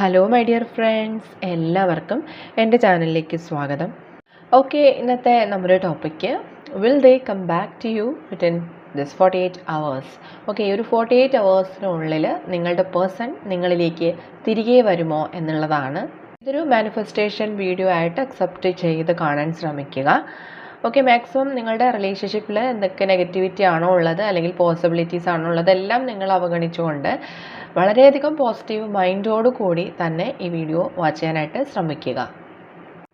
Hello my dear friends എല്ലാവർക്കും എന്റെ ചാനലിലേക്ക് സ്വാഗതം. ഓക്കെ ഇന്നത്തെ നമ്മുടെ topic will they come back to you within this forty eight hours okay ഈ ഒരു ഫോർട്ടി എയ്റ്റ് അവേഴ്സിനുള്ളിൽ നിങ്ങളുടെ പേഴ്സൺ നിങ്ങളിലേക്ക് തിരികെ വരുമോ എന്നുള്ളതാണ്. ഇതൊരു മാനിഫെസ്റ്റേഷൻ വീഡിയോ ആയിട്ട് അക്സെപ്റ്റ് ചെയ്ത് കാണാൻ ശ്രമിക്കുക. ഓക്കെ മാക്സിമം നിങ്ങളുടെ റിലേഷൻഷിപ്പിൽ എന്തൊക്കെ നെഗറ്റിവിറ്റി ആണോ ഉള്ളത് അല്ലെങ്കിൽ പോസിബിലിറ്റീസ് ആണോ ഉള്ളത് എല്ലാം നിങ്ങൾ അവഗണിച്ചുകൊണ്ട് വളരെയധികം പോസിറ്റീവ് മൈൻഡോടു കൂടി തന്നെ ഈ വീഡിയോ വാച്ച് ചെയ്യാനായിട്ട് ശ്രമിക്കുക.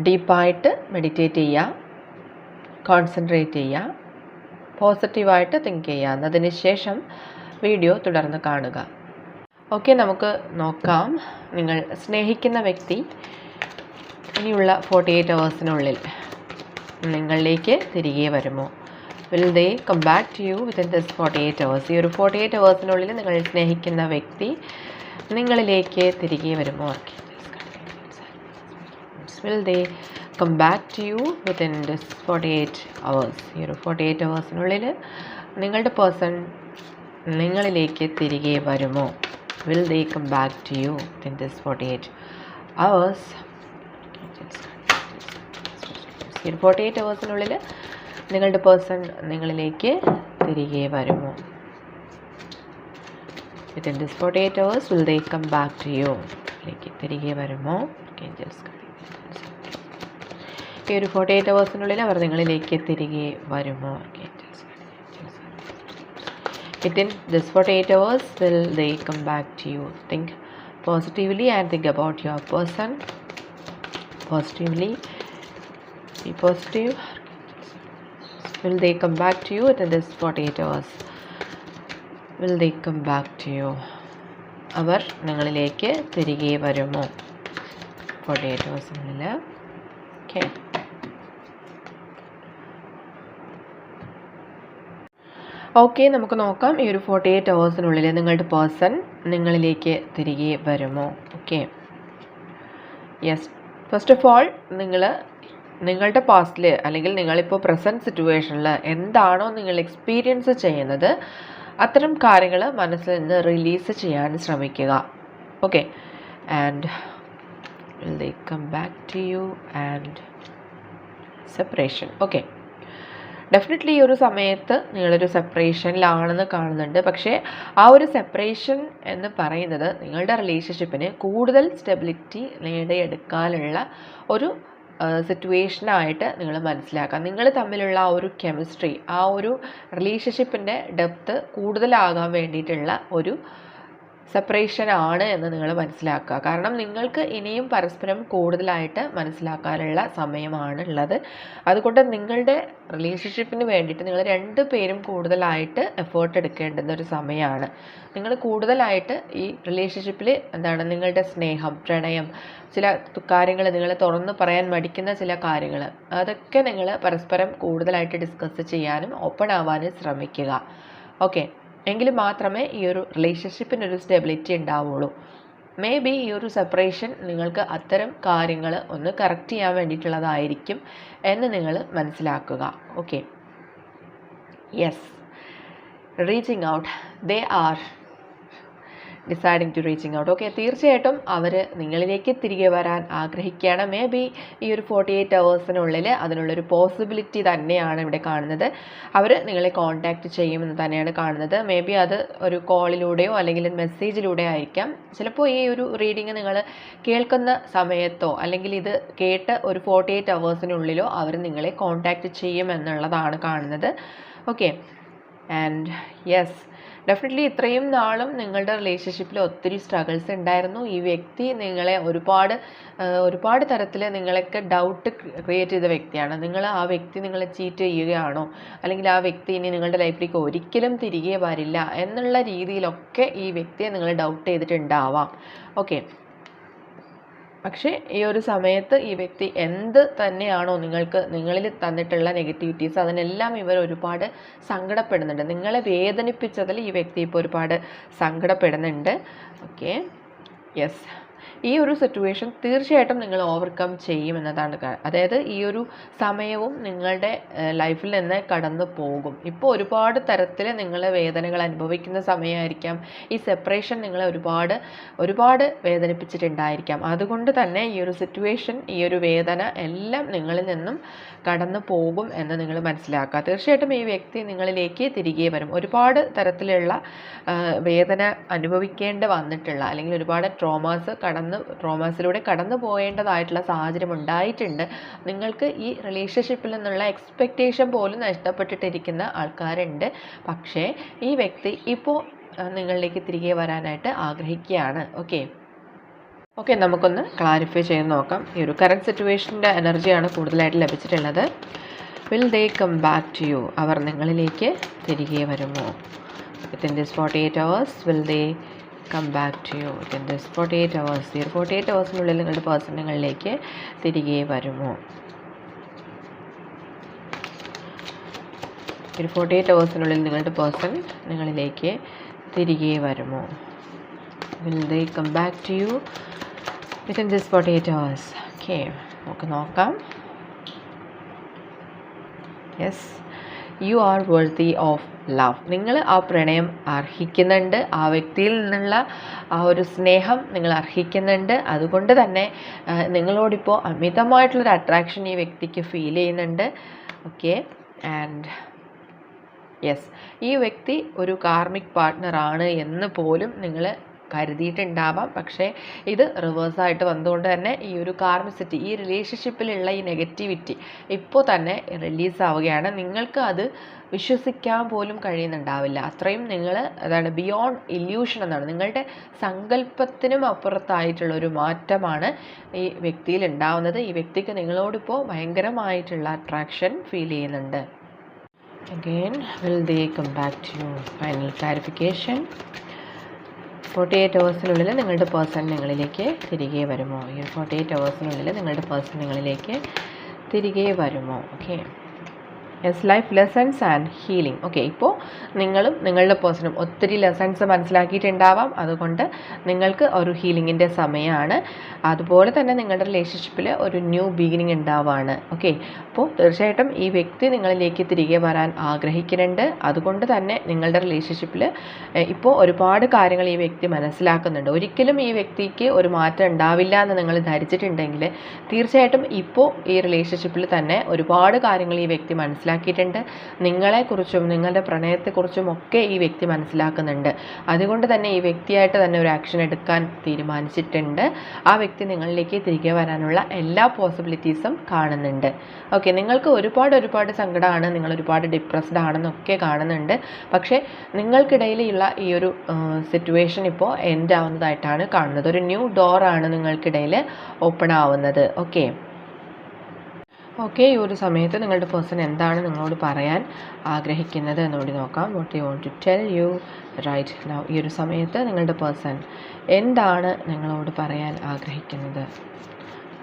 ഡീപ്പായിട്ട് മെഡിറ്റേറ്റ് ചെയ്യുക കോൺസെൻട്രേറ്റ് ചെയ്യുക പോസിറ്റീവായിട്ട് തിങ്ക് ചെയ്യുക എന്നതിന് ശേഷം വീഡിയോ തുടർന്ന് കാണുക. ഓക്കെ നമുക്ക് നോക്കാം. നിങ്ങൾ സ്നേഹിക്കുന്ന വ്യക്തി ഇനിയുള്ള ഫോർട്ടി എയ്റ്റ് അവേഴ്സിനുള്ളിൽ നിങ്ങളിലേക്ക് തിരികെ വരുമോ? Will they come back to you within this forty eight hours ഈ ഒരു ഫോർട്ടി എയ്റ്റ് അവേഴ്സിനുള്ളിൽ നിങ്ങൾ സ്നേഹിക്കുന്ന വ്യക്തി നിങ്ങളിലേക്ക് തിരികെ വരുമോ? Will they come back to you within this forty eight hours ഈ ഒരു ഫോർട്ടി എയ്റ്റ് അവേഴ്സിനുള്ളിൽ നിങ്ങളുടെ പേഴ്സൺ നിങ്ങളിലേക്ക് തിരികെ വരുമോ? Will they come back to you within this forty eight hours ഈ ഒരു ഫോർട്ടി എയ്റ്റ് അവേഴ്സിനുള്ളിൽ നിങ്ങളുടെ പേഴ്സൺ നിങ്ങളിലേക്ക് തിരികെ വരുമോ? Within this forty eight hours will they come back to you തിരികെ വരുമോ? ഏഞ്ചൽസ് ഈ ഒരു ഫോർട്ടി എയ്റ്റ് അവേഴ്സിനുള്ളിൽ അവർ നിങ്ങളിലേക്ക് തിരികെ വരുമോ? Within this forty eight hours will they come back to you think positively and think about your person positively be positive. Will they come back to you within this 48 hours? Will they come back to you അവർ നിങ്ങളിലേക്ക് തിരികെ വരുമോ? Forty eight ഹവേഴ്സിനുള്ളിൽ okay okay നമുക്ക് നോക്കാം. ഈ ഒരു forty eight ഹവേഴ്സിനുള്ളിൽ നിങ്ങളുടെ person നിങ്ങളിലേക്ക് തിരികെ വരുമോ? Okay yes first of all നിങ്ങൾ നിങ്ങളുടെ പാസ്റ്റിൽ അല്ലെങ്കിൽ നിങ്ങളിപ്പോൾ പ്രസന്റ് സിറ്റുവേഷനിൽ എന്താണോ നിങ്ങൾ എക്സ്പീരിയൻസ് ചെയ്യുന്നത് അത്തരം കാര്യങ്ങൾ മനസ്സിൽ നിന്ന് റിലീസ് ചെയ്യാൻ ശ്രമിക്കുക. Okay and will they come back to you and separation okay definitely ഈ ഒരു സമയത്ത് നിങ്ങളൊരു സെപ്പറേഷനിലാണെന്ന് കാണുന്നുണ്ട്. പക്ഷേ ആ ഒരു സെപ്പറേഷൻ എന്ന് പറയുന്നത് നിങ്ങളുടെ റിലേഷൻഷിപ്പിന് കൂടുതൽ സ്റ്റെബിലിറ്റി നേടിയെടുക്കാനുള്ള ഒരു സിറ്റുവേഷനായിട്ട് നിങ്ങൾ മനസ്സിലാക്കുക നിങ്ങൾ തമ്മിലുള്ള ആ ഒരു കെമിസ്ട്രി ആ ഒരു റിലേഷൻഷിപ്പിന്റെ ഡെപ്ത്ത് കൂടുതലാകാൻ വേണ്ടിയിട്ടുള്ള ഒരു സെപ്പറേഷൻ ആണ് എന്ന് നിങ്ങൾ മനസ്സിലാക്കുക. കാരണം നിങ്ങൾക്ക് ഇനിയും പരസ്പരം കൂടുതലായിട്ട് മനസ്സിലാക്കാനുള്ള സമയമാണ് ഉള്ളത്. അതുകൊണ്ട് നിങ്ങളുടെ റിലേഷൻഷിപ്പിന് വേണ്ടിയിട്ട് നിങ്ങൾ രണ്ട് പേരും കൂടുതലായിട്ട് എഫേർട്ട് എടുക്കേണ്ടുന്ന ഒരു സമയമാണ്. നിങ്ങൾ കൂടുതലായിട്ട് ഈ റിലേഷൻഷിപ്പിൽ എന്താണ് നിങ്ങളുടെ സ്നേഹം പ്രണയം ചില കാര്യങ്ങൾ നിങ്ങൾ തുറന്ന് പറയാൻ മടിക്കുന്ന ചില കാര്യങ്ങൾ അതൊക്കെ നിങ്ങൾ പരസ്പരം കൂടുതലായിട്ട് ഡിസ്കസ് ചെയ്യാനും ഓപ്പൺ ആവാനും ശ്രമിക്കുക. ഓക്കെ എങ്കിൽ മാത്രമേ ഈ ഒരു റിലേഷൻഷിപ്പിനൊരു സ്റ്റെബിലിറ്റി ഉണ്ടാവുള്ളൂ. മേ ബി ഈ ഒരു സെപ്പറേഷൻ നിങ്ങൾക്ക് അത്തരം കാര്യങ്ങൾ ഒന്ന് കറക്റ്റ് ചെയ്യാൻ വേണ്ടിയിട്ടുള്ളതായിരിക്കും എന്ന് നിങ്ങൾ മനസ്സിലാക്കുക. Okay yes reaching out they are deciding to reaching out okay തീർച്ചയായിട്ടും അവർ നിങ്ങളിലേക്ക് തിരികെ വരാൻ ആഗ്രഹിക്കുകയാണ്. മേ ബി ഈ ഒരു ഫോർട്ടി എയ്റ്റ് അവേഴ്സിനുള്ളിൽ അതിനുള്ളൊരു പോസിബിലിറ്റി തന്നെയാണ് ഇവിടെ കാണുന്നത്. അവർ നിങ്ങളെ കോൺടാക്റ്റ് ചെയ്യുമെന്ന് തന്നെയാണ് കാണുന്നത്. മേ ബി അത് ഒരു കോളിലൂടെയോ അല്ലെങ്കിൽ മെസ്സേജിലൂടെ ആയിരിക്കാം. ചിലപ്പോൾ ഈ ഒരു റീഡിങ് നിങ്ങൾ കേൾക്കുന്ന സമയത്തോ അല്ലെങ്കിൽ ഇത് കേട്ട് ഒരു ഫോർട്ടി എയ്റ്റ് അവേഴ്സിനുള്ളിലോ അവർ നിങ്ങളെ കോൺടാക്റ്റ് ചെയ്യുമെന്നുള്ളതാണ് കാണുന്നത്. ഓക്കെ ആൻഡ് യെസ് ഡെഫിനറ്റ്ലി ഇത്രയും നാളും നിങ്ങളുടെ റിലേഷൻഷിപ്പിൽ ഒത്തിരി സ്ട്രഗിൾസ് ഉണ്ടായിരുന്നു ഈ വ്യക്തി നിങ്ങളെ ഒരുപാട് ഒരുപാട് തരത്തിൽ നിങ്ങളൊക്കെ ഡൗട്ട് ക്രിയേറ്റ് ചെയ്ത വ്യക്തിയാണ്. നിങ്ങൾ ആ വ്യക്തി നിങ്ങളെ ചീറ്റ് ചെയ്യുകയാണോ? അല്ലെങ്കിൽ ആ വ്യക്തി ഇനി നിങ്ങളുടെ ലൈഫിലേക്ക് ഒരിക്കലും തിരികെ വരില്ല എന്നുള്ള രീതിയിലൊക്കെ ഈ വ്യക്തിയെ നിങ്ങൾ ഡൗട്ട് ചെയ്തിട്ടുണ്ടാവാം. ഓക്കെ പക്ഷേ ഈ ഒരു സമയത്ത് ഈ വ്യക്തി എന്ത് തന്നെയാണോ നിങ്ങൾക്ക് നിങ്ങളിൽ തന്നിട്ടുള്ള നെഗറ്റിവിറ്റീസ് അതിനെല്ലാം ഇവർ ഒരുപാട് സങ്കടപ്പെടുന്നുണ്ട്. നിങ്ങളെ വേദനിപ്പിച്ചതിൽ ഈ വ്യക്തി ഇപ്പോൾ ഒരുപാട് സങ്കടപ്പെടുന്നുണ്ട്. ഓക്കെ യെസ് ഈ ഒരു സിറ്റുവേഷൻ തീർച്ചയായിട്ടും നിങ്ങൾ ഓവർകം ചെയ്യും എന്നതാണ് അതായത് ഈ ഒരു സമയവും നിങ്ങളുടെ ലൈഫിൽ നിന്ന് കടന്നു പോകും. ഇപ്പോൾ ഒരുപാട് തരത്തിൽ നിങ്ങൾ വേദനകൾ അനുഭവിക്കുന്ന സമയമായിരിക്കാം. ഈ സെപ്പറേഷൻ നിങ്ങളെ ഒരുപാട് ഒരുപാട് വേദനിപ്പിച്ചിട്ടുണ്ടായിരിക്കാം. അതുകൊണ്ട് തന്നെ ഈ ഒരു സിറ്റുവേഷൻ ഈ ഒരു വേദന എല്ലാം നിങ്ങളിൽ നിന്നും കടന്നു പോകും എന്ന് നിങ്ങൾ മനസ്സിലാക്കുക. തീർച്ചയായിട്ടും ഈ വ്യക്തി നിങ്ങളിലേക്ക് തിരികെ വരും. ഒരുപാട് തരത്തിലുള്ള വേദന അനുഭവിക്കേണ്ടി വന്നിട്ടുള്ള അല്ലെങ്കിൽ ഒരുപാട് ട്രോമാസ് കടന്ന് ട്രോമാസിലൂടെ കടന്നു പോകേണ്ടതായിട്ടുള്ള സാഹചര്യം ഉണ്ടായിട്ടുണ്ട്. നിങ്ങൾക്ക് ഈ റിലേഷൻഷിപ്പിൽ നിന്നുള്ള എക്സ്പെക്റ്റേഷൻ പോലും നഷ്ടപ്പെട്ടിട്ടിരിക്കുന്ന ആൾക്കാരുണ്ട്. പക്ഷേ ഈ വ്യക്തി ഇപ്പോൾ നിങ്ങളിലേക്ക് തിരികെ വരാനായിട്ട് ആഗ്രഹിക്കുകയാണ്. ഓക്കെ? ഓക്കെ നമുക്കൊന്ന് ക്ലാരിഫൈ ചെയ്ത് നോക്കാം. ഈ ഒരു കറണ്ട് സിറ്റുവേഷന്റെ എനർജിയാണ് കൂടുതലായിട്ട് ലഭിച്ചിട്ടുള്ളത്. Will they come back to you അവർ നിങ്ങളിലേക്ക് തിരികെ വരുമോ? Within this forty eight hours will they come back to you within this forty eight hours ഈ ഫോർട്ടി എയ്റ്റ് അവേഴ്സിനുള്ളിൽ നിങ്ങളുടെ പേഴ്സൺ നിങ്ങളിലേക്ക് തിരികെ വരുമോ? ഒരു ഫോർട്ടി എയ്റ്റ് അവേഴ്സിനുള്ളിൽ നിങ്ങളുടെ പേഴ്സൺ നിങ്ങളിലേക്ക് തിരികെ വരുമോ? Will they come back to you within this forty eight hours okay നമുക്ക് നോക്കാം. Yes you are worthy of love നിങ്ങൾ ആ പ്രണയം അർഹിക്കുന്നുണ്ട്. ആ വ്യക്തിയിൽ നിന്നുള്ള ആ ഒരു സ്നേഹം നിങ്ങൾ അർഹിക്കുന്നുണ്ട്. അതുകൊണ്ട് തന്നെ നിങ്ങളോടിപ്പോൾ അമിതമായിട്ടുള്ളൊരു അട്രാക്ഷൻ ഈ വ്യക്തിക്ക് ഫീൽ ചെയ്യുന്നുണ്ട്. ഓക്കെ ആൻഡ് യെസ് ഈ വ്യക്തി ഒരു കാർമിക് പാർട്ട്ണറാണ് എന്ന് പോലും നിങ്ങൾ കരുതിയിട്ടുണ്ടാവാം. പക്ഷേ ഇത് റിവേഴ്സായിട്ട് വന്നുകൊണ്ട് തന്നെ ഈ ഒരു കാർമിസിറ്റി ഈ റിലേഷൻഷിപ്പിലുള്ള ഈ നെഗറ്റിവിറ്റി ഇപ്പോൾ തന്നെ റിലീസ് ആവുകയാണ്. നിങ്ങൾക്ക് അത് വിശ്വസിക്കാൻ പോലും കഴിയുന്നുണ്ടാവില്ല. അത്രയും നിങ്ങൾ അതാണ് ബിയോണ്ട് ഇല്യൂഷൻ എന്നാണ്. നിങ്ങളുടെ സങ്കല്പത്തിനും അപ്പുറത്തായിട്ടുള്ള ഒരു മാറ്റമാണ് ഈ വ്യക്തിയിൽ ഉണ്ടാവുന്നത്. ഈ വ്യക്തിക്ക് നിങ്ങളോടിപ്പോൾ ഭയങ്കരമായിട്ടുള്ള അട്രാക്ഷൻ ഫീൽ ചെയ്യുന്നുണ്ട്. Again will they come back to you final clarification. Forty eight അവേഴ്സിനുള്ളിൽ നിങ്ങളുടെ പേഴ്സൺ നിങ്ങളിലേക്ക് തിരികെ വരുമോ? ഈ ഫോർട്ടി എയ്റ്റ് അവേഴ്സിനുള്ളിൽ നിങ്ങളുടെ പേഴ്സൺ നിങ്ങളിലേക്ക് തിരികെ വരുമോ? Okay yes life lessons and healing okay ഇപ്പോൾ നിങ്ങളും നിങ്ങളുടെ പേഴ്സണും ഒത്തിരി ലെസൺസ് മനസ്സിലാക്കിയിട്ടുണ്ടാവാം. അതുകൊണ്ട് നിങ്ങൾക്ക് ഒരു ഹീലിങ്ങിന്റെ സമയമാണ്. അതുപോലെ തന്നെ നിങ്ങളുടെ റിലേഷൻഷിപ്പിൽ ഒരു ന്യൂ ബിഗിനിങ് ഉണ്ടാവുകയാണ് ഓക്കെ അപ്പോൾ തീർച്ചയായിട്ടും ഈ വ്യക്തി നിങ്ങളിലേക്ക് തിരികെ വരാൻ ആഗ്രഹിക്കുന്നുണ്ട്. അതുകൊണ്ട് തന്നെ നിങ്ങളുടെ റിലേഷൻഷിപ്പിൽ ഇപ്പോൾ ഒരുപാട് കാര്യങ്ങൾ ഈ വ്യക്തി മനസ്സിലാക്കുന്നുണ്ട്. ഒരിക്കലും ഈ വ്യക്തിക്ക് ഒരു മാറ്റം ഉണ്ടാവില്ല എന്ന് നിങ്ങൾ ധരിച്ചിട്ടുണ്ടെങ്കിൽ തീർച്ചയായിട്ടും ഇപ്പോൾ ഈ റിലേഷൻഷിപ്പിൽ തന്നെ ഒരുപാട് കാര്യങ്ങൾ ഈ വ്യക്തി മനസ്സിലാക്കിയിട്ടുണ്ട്. നിങ്ങളെക്കുറിച്ചും നിങ്ങളുടെ പ്രണയത്തെക്കുറിച്ചും ഒക്കെ ഈ വ്യക്തി മനസ്സിലാക്കുന്നുണ്ട്. അതുകൊണ്ട് തന്നെ ഈ വ്യക്തിയായിട്ട് തന്നെ ഒരു ആക്ഷൻ എടുക്കാൻ തീരുമാനിച്ചിട്ടുണ്ട്. ആ വ്യക്തി നിങ്ങളിലേക്ക് തിരികെ വരാനുള്ള എല്ലാ പോസിബിലിറ്റീസും കാണുന്നുണ്ട്. ഓക്കെ നിങ്ങൾക്ക് ഒരുപാട് ഒരുപാട് സങ്കടമാണ് നിങ്ങൾ ഒരുപാട് ഡിപ്രസ്ഡ് ആണെന്നൊക്കെ കാണുന്നുണ്ട്. പക്ഷേ നിങ്ങൾക്കിടയിലുള്ള ഈ ഒരു സിറ്റുവേഷൻ ഇപ്പോൾ എൻഡ് ആവുന്നതായിട്ടാണ് കാണുന്നത്. ഒരു ന്യൂ ഡോറാണ് നിങ്ങൾക്കിടയിൽ ഓപ്പൺ ആവുന്നത്. ഓക്കെ ഓക്കെ ഈ ഒരു സമയത്ത് നിങ്ങളുടെ പേഴ്സൺ എന്താണ് നിങ്ങളോട് പറയാൻ ആഗ്രഹിക്കുന്നത് എന്നുകൂടി നോക്കാം. What you want to tell you right now ഈ ഒരു സമയത്ത് നിങ്ങളുടെ പേഴ്സൺ എന്താണ് നിങ്ങളോട് പറയാൻ ആഗ്രഹിക്കുന്നത്?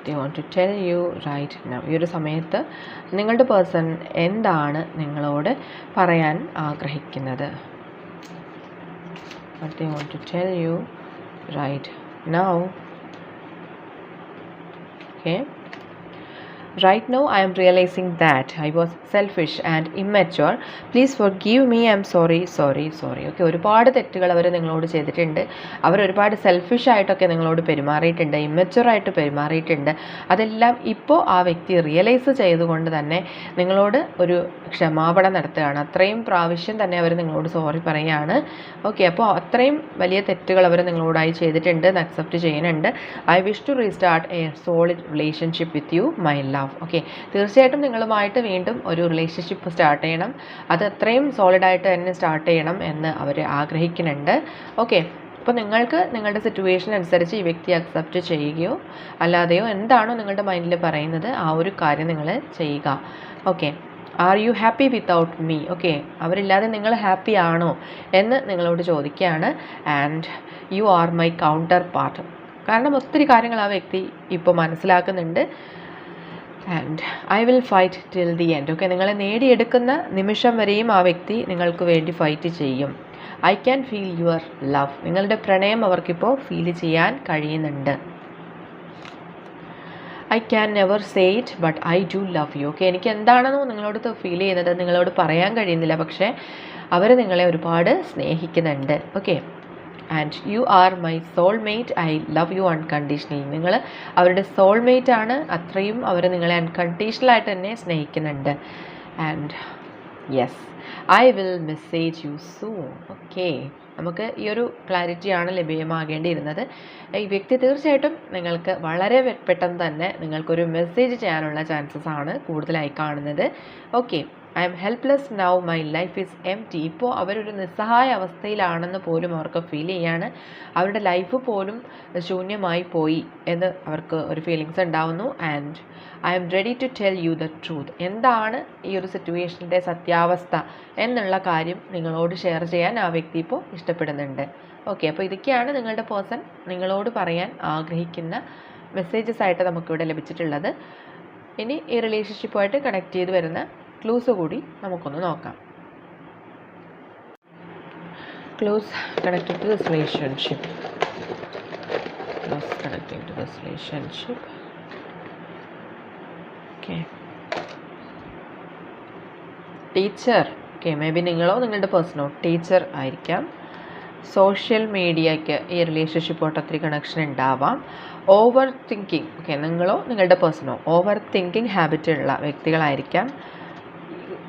You want to tell you right now ഈ ഒരു സമയത്ത് നിങ്ങളുടെ പേഴ്സൺ എന്താണ് നിങ്ങളോട് പറയാൻ ആഗ്രഹിക്കുന്നത്? What you want to tell you right now okay. Right now, I am realizing that I was selfish and immature. Please forgive me. I am sorry, sorry, sorry. Okay ഒരുപാട് തെറ്റുകൾ അവർ നിങ്ങളോട് ചെയ്തിട്ടുണ്ട്. അവർ ഒരുപാട് സെൽഫിഷ് ആയിട്ടൊക്കെ നിങ്ങളോട് പെരുമാറിയിട്ടുണ്ട്. ആയിട്ട് പെരുമാറിയിട്ടുണ്ട്. അതെല്ലാം ഇപ്പോൾ ആ വ്യക്തി റിയലൈസ് ചെയ്തുകൊണ്ട് തന്നെ നിങ്ങളോട് ഒരു ക്ഷമാപണം നടത്തുകയാണ്. അത്രയും പ്രാവശ്യം തന്നെ അവർ നിങ്ങളോട് സോറി പറയുകയാണ്. ഓക്കെ അപ്പോൾ അത്രയും വലിയ തെറ്റുകൾ അവർ നിങ്ങളോടായി ചെയ്തിട്ടുണ്ട്. അക്സെപ്റ്റ് ചെയ്യുന്നുണ്ട്. I wish to restart a solid relationship with you my love okay തീർച്ചയായിട്ടും നിങ്ങളുമായിട്ട് വീണ്ടും ഒരു റിലേഷൻഷിപ്പ് സ്റ്റാർട്ട് ചെയ്യണം. അത് അത്രയും സോളിഡായിട്ട് തന്നെ സ്റ്റാർട്ട് ചെയ്യണം എന്ന് അവർ ആഗ്രഹിക്കുന്നുണ്ട്. ഓക്കെ അപ്പോൾ നിങ്ങൾക്ക് നിങ്ങളുടെ സിറ്റുവേഷൻ അനുസരിച്ച് ഈ വ്യക്തി അക്സെപ്റ്റ് ചെയ്യുകയോ അല്ലാതെയോ എന്താണോ നിങ്ങളുടെ മൈൻഡിൽ പറയുന്നത് ആ ഒരു കാര്യം നിങ്ങൾ ചെയ്യുക. Okay are you happy without me okay അവരില്ലാതെ നിങ്ങൾ ഹാപ്പി ആണോ എന്ന് നിങ്ങളോട് ചോദിക്കുകയാണ്. And you are my counterpart കാരണം ഒത്തിരി കാര്യങ്ങൾ ആ വ്യക്തി ഇപ്പോൾ മനസ്സിലാക്കുന്നുണ്ട്. And I will fight till the end okay നിങ്ങളെ നേടിയെടുക്കുന്ന നിമിഷം വരെയും ആ വ്യക്തി നിങ്ങൾക്ക് വേണ്ടി ഫൈറ്റ് ചെയ്യും. I can feel your love നിങ്ങളുടെ പ്രണയം അവർക്കിപ്പോൾ ഫീൽ ചെയ്യാൻ കഴിയുന്നുണ്ട്. I can never say it but I do love you okay എനിക്ക് എന്താണെന്നോ നിങ്ങളോട് ഫീൽ ചെയ്യുന്നത് നിങ്ങളോട് പറയാൻ കഴിയുന്നില്ല പക്ഷേ അവർ നിങ്ങളെ ഒരുപാട് സ്നേഹിക്കുന്നുണ്ട്. Okay and you are my soulmate I love you unconditionally നിങ്ങൾ അവരുടെ സോൾമേറ്റ് ആണ്. അത്രയും അവർ നിങ്ങളെ അൺകണ്ടീഷണലായിട്ട് തന്നെ സ്നേഹിക്കുന്നുണ്ട്. And yes I will message you soon okay നമുക്ക് ഈ ഒരു ക്ലാരിറ്റിയാണ് ലഭ്യമാകേണ്ടിയിരുന്നത്. ഈ വ്യക്തി തീർച്ചയായിട്ടും നിങ്ങൾക്ക് വളരെ പെട്ടെന്ന് തന്നെ നിങ്ങൾക്കൊരു മെസ്സേജ് ചെയ്യാനുള്ള ചാൻസസ് ആണ് കൂടുതലായി കാണുന്നത്. Okay I'm helpless now my life is empty ഇപ്പോൾ അവരൊരു നിസ്സഹായ അവസ്ഥയിലാണെന്ന് പോലും അവർക്ക് ഫീൽ ചെയ്യാണ്. അവരുടെ ലൈഫ് പോലും ശൂന്യമായി പോയി എന്ന് അവർക്ക് ഒരു ഫീലിങ്സ് ഉണ്ടാവുന്നു. And I'm ready to tell you the truth എന്താണ് ഈ ഒരു സിറ്റുവേഷന്റെ സത്യാവസ്ഥ എന്നുള്ള കാര്യം നിങ്ങളോട് ഷെയർ ചെയ്യാൻ ആ വ്യക്തി ഇപ്പോൾ ഇഷ്ടപ്പെടുന്നുണ്ട്. ഓക്കെ അപ്പോൾ ഇതൊക്കെയാണ് നിങ്ങളുടെ പേഴ്സൺ നിങ്ങളോട് പറയാൻ ആഗ്രഹിക്കുന്ന മെസ്സേജസ് ആയിട്ട് നമുക്കിവിടെ ലഭിച്ചിട്ടുള്ളത്. ഇനി ഈ റിലേഷൻഷിപ്പുമായിട്ട് കണക്ട് ചെയ്ത് വരുന്ന ക്ലൂസ് കൂടി നമുക്കൊന്ന് നോക്കാം. Clues connected to this relationship clues connecting to this relationship okay teacher okay maybe നിങ്ങളോ നിങ്ങളുടെ പേഴ്സണോ ടീച്ചർ ആയിരിക്കാം. സോഷ്യൽ മീഡിയയ്ക്ക് ഈ റിലേഷൻഷിപ്പോട്ട് ഒത്തിരി കണക്ഷൻ ഉണ്ടാവാം. ഓവർ തിങ്കിങ് ഓക്കെ നിങ്ങളോ നിങ്ങളുടെ പേഴ്സണോ ഓവർ തിങ്കിങ് ഹാബിറ്റുള്ള വ്യക്തികളായിരിക്കാം.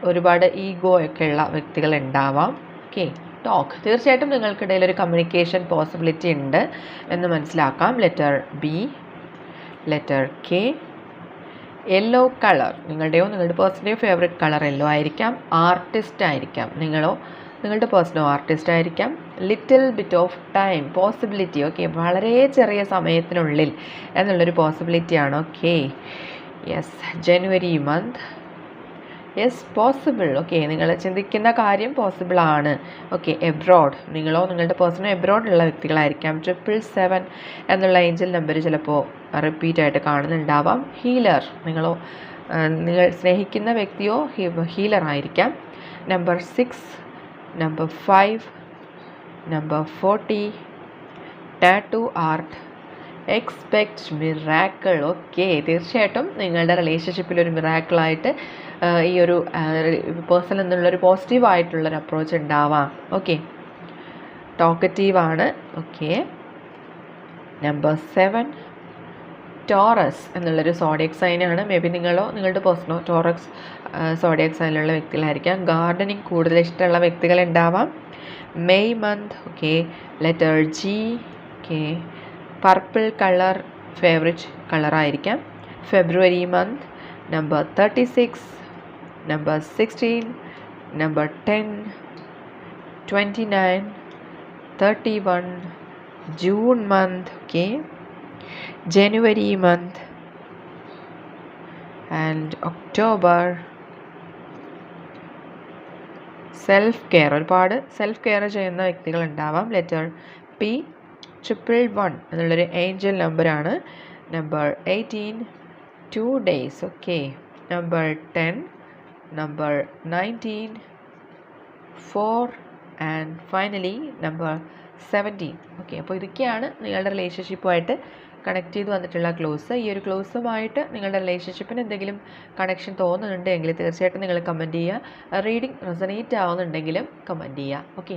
ഒരുപാട് ഈഗോ ഒക്കെ ഉള്ള വ്യക്തികൾ ഉണ്ടാവാം ഓക്കെ ടോക്ക്. തീർച്ചയായിട്ടും നിങ്ങൾക്കിടയിൽ ഒരു കമ്മ്യൂണിക്കേഷൻ പോസിബിലിറ്റി ഉണ്ട് എന്ന് മനസ്സിലാക്കാം. Letter B letter K yellow colour നിങ്ങളുടെയോ നിങ്ങളുടെ പേഴ്സന്റെയോ ഫേവറേറ്റ് കളർ യെല്ലോ ആയിരിക്കാം. ആർട്ടിസ്റ്റ് ആയിരിക്കാം. നിങ്ങളോ നിങ്ങളുടെ പേഴ്സണോ ആർട്ടിസ്റ്റ് ആയിരിക്കാം. Little bit of time possibility okay വളരെ ചെറിയ സമയത്തിനുള്ളിൽ എന്നുള്ളൊരു പോസിബിലിറ്റിയാണ് okay yes January month yes possible okay നിങ്ങൾ ചിന്തിക്കുന്ന കാര്യം പോസിബിൾ ആണ്. ഓക്കെ എബ്രോഡ് നിങ്ങളോ നിങ്ങളുടെ പേഴ്സണോ എബ്രോഡുള്ള വ്യക്തികളായിരിക്കാം. ട്രിപ്പിൾ സെവൻ എന്നുള്ള ഏഞ്ചൽ നമ്പർ ചിലപ്പോൾ റിപ്പീറ്റ് ആയിട്ട് കാണുന്നുണ്ടാവാം. ഹീലർ നിങ്ങളോ നിങ്ങൾ സ്നേഹിക്കുന്ന വ്യക്തിയോ ഹീലർ ആയിരിക്കാം. Number six number five number forty tattoo art expect miracle okay തീർച്ചയായിട്ടും നിങ്ങളുടെ റിലേഷൻഷിപ്പിൽ ഒരു മിറാക്കിളായിട്ട് ഈ ഒരു പേഴ്സൺ എന്നുള്ളൊരു പോസിറ്റീവായിട്ടുള്ളൊരു അപ്രോച്ച് ഉണ്ടാവാം. ഓക്കെ ടോക്കറ്റീവാണ് ഓക്കെ നമ്പർ സെവൻ ടോറസ് എന്നുള്ളൊരു സോഡിയക് സൈനാണ് മേ ബി നിങ്ങളോ നിങ്ങളുടെ പേഴ്സണോ ടോറക്സ് സോഡിയക് സൈനിലുള്ള വ്യക്തികളായിരിക്കാം. ഗാർഡനിങ് കൂടുതൽ ഇഷ്ടമുള്ള വ്യക്തികളുണ്ടാവാം May month okay letter G okay purple colour favourite കളറായിരിക്കാം February month number thirty six number sixteen number ten twenty nine thirty one June month okay January month and October self care ഒരുപാട് self care ചെയ്യുന്ന വ്യക്തികളുണ്ടാവാം. Letter P triple one എന്നുള്ളൊരു angel നമ്പറാണ് number eighteen two days okay number ten number nineteen four and finally number seventeen okay അപ്പോൾ ഇതൊക്കെയാണ് നിങ്ങളുടെ റിലേഷൻഷിപ്പുമായിട്ട് connect ചെയ്ത് വന്നിട്ടുള്ള ക്ലോസ് ഈ ഒരു ക്ലോസുമായിട്ട് നിങ്ങളുടെ റിലേഷൻഷിപ്പിന് എന്തെങ്കിലും കണക്ഷൻ തോന്നുന്നുണ്ടെങ്കിൽ തീർച്ചയായിട്ടും നിങ്ങൾ കമന്റ് ചെയ്യുക. റീഡിംഗ് റെസനേറ്റ് ആവുന്നുണ്ടെങ്കിലും കമന്റ് ചെയ്യുക ഓക്കെ